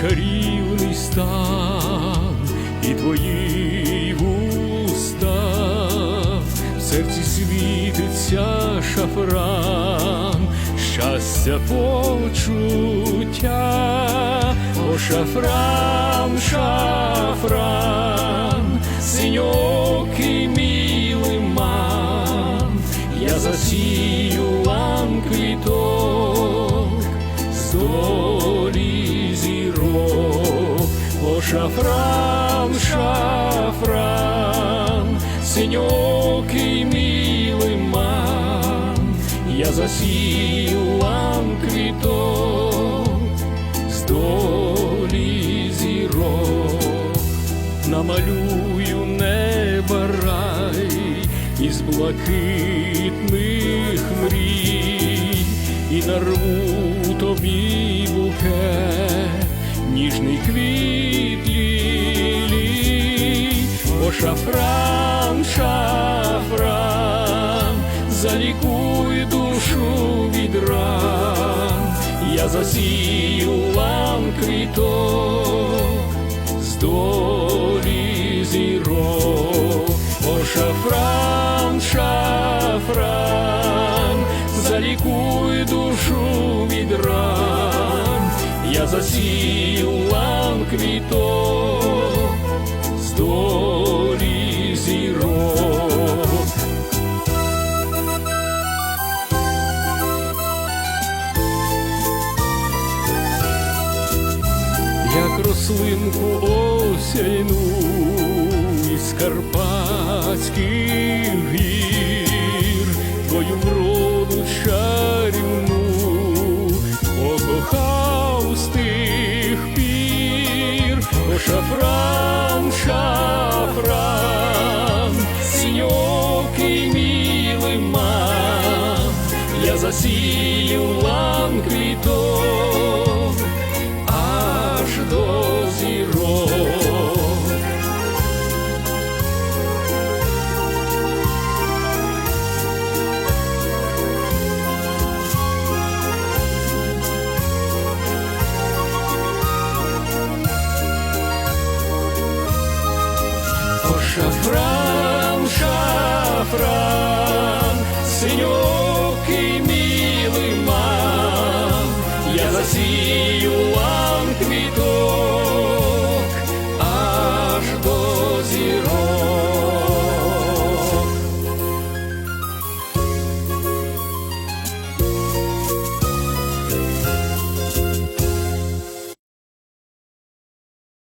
чарівний стан і твої вуста, в серці світиться шафран, щастя почуття, о шафран, шафран, синьокий милий ман, я засію шафран, шафран, синьокий милий ман, я засію вам квіток з долі зірок, намалюю неба рай із блакитних мрій і нарву тобі букет, ніжний квіт лілій, о шафран, шафран, залікуй душу від ран, я засію вам квіток з долі зірок, о шафран, шафран, залікуй душу від ран, Вам квіток з долі зірок. як рослинку осяйну із карпатських гір, твою вроду шафран, шафран, синьокий милий мам, я засію лан квіток О шафран,